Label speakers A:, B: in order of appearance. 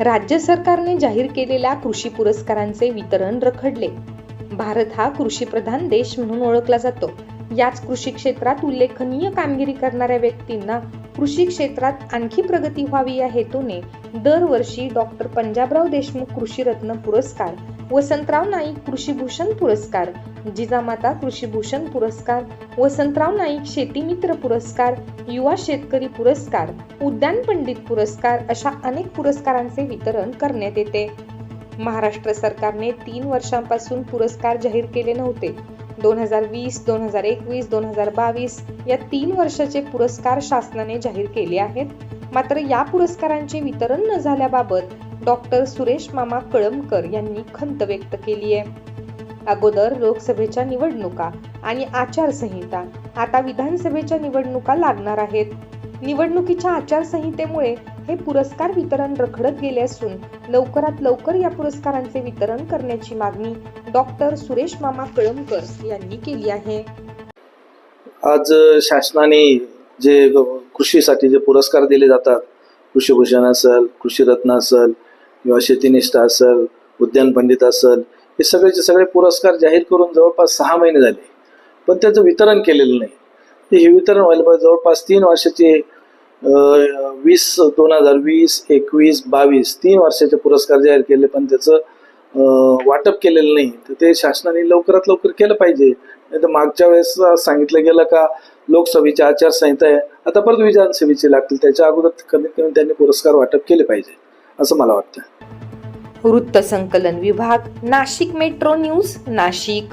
A: राज्य सरकारने जाहीर केलेल्या कृषी पुरस्कारांचे वितरण रखडले. भारत हा कृषीप्रधान देश म्हणून ओळखला जातो. याच कृषी क्षेत्रात उल्लेखनीय कामगिरी करणाऱ्या व्यक्तींना कृषी क्षेत्रात आणखी प्रगती व्हावी या हेतूने दरवर्षी डॉक्टर पंजाबराव देशमुख कृषीरत्न पुरस्कार वसंतराव नाईक कृषीभूषण पुरस्कार जिजामाता कृषीभूषण पुरस्कार वसंतराव नाईक शेतीमित्र पुरस्कार युवा शेतकरी पुरस्कार उद्यान पंडित पुरस्कार अशा अनेक पुरस्कारांचे वितरण करण्यात येते. महाराष्ट्र सरकारने तीन वर्षांपासून पुरस्कार जाहीर केले नव्हते. दोन हजार वीस दोन हजार एकवीस दोन हजार बावीस या तीन वर्षाचे पुरस्कार शासनाने जाहीर केले आहेत. मात्र या पुरस्कारांचे वितरण न झाल्याबाबत डॉक्टर सुरेश मामा कळमकर यांनी खंत व्यक्त केली आहे. अगोदर लोकसभेच्या निवडणुका आणि आचारसंहिता आता विधानसभेच्या निवडणुका लागणार आहेत. निवडणुकीच्या आचारसंहितेमुळे हे पुरस्कार वितरण रखडत गेले असून लवकरात लवकर या पुरस्कारांचे वितरण करण्याची मागणी डॉक्टर सुरेश मामा कळमकर यांनी केली आहे.
B: आज शासनाने जे कृषीसाठी जे पुरस्कार दिले जातात कृषीभूषण असेल कृषीरत्न असेल किंवा शेतीनिष्ठ असेल उद्यान पंडित असेल हे सगळेचे सगळे पुरस्कार जाहीर करून जवळपास सहा महिने झाले. पण त्याचं वितरण केलेलं नाही. ते हे वितरण व्हायला पाहिजे. जवळपास तीन वर्षाचे वीस दोन हजार वीस एकवीस बावीस तीन वर्षाचे पुरस्कार जाहीर केले पण त्याचं वाटप केलेलं नाही. तर ते शासनाने लवकरात लवकर केलं पाहिजे. नाही तर मागच्या वेळेस सांगितलं गेलं का लोकसभेची आचारसंहिता आहे आता परत विधानसभेची लागतील. त्याच्या अगोदर कमीत कमी त्यांनी पुरस्कार वाटप केले पाहिजे असं मला वाटतं.
A: वृत्तसंकलन विभाग नाशिक मेट्रो न्यूज नाशिक.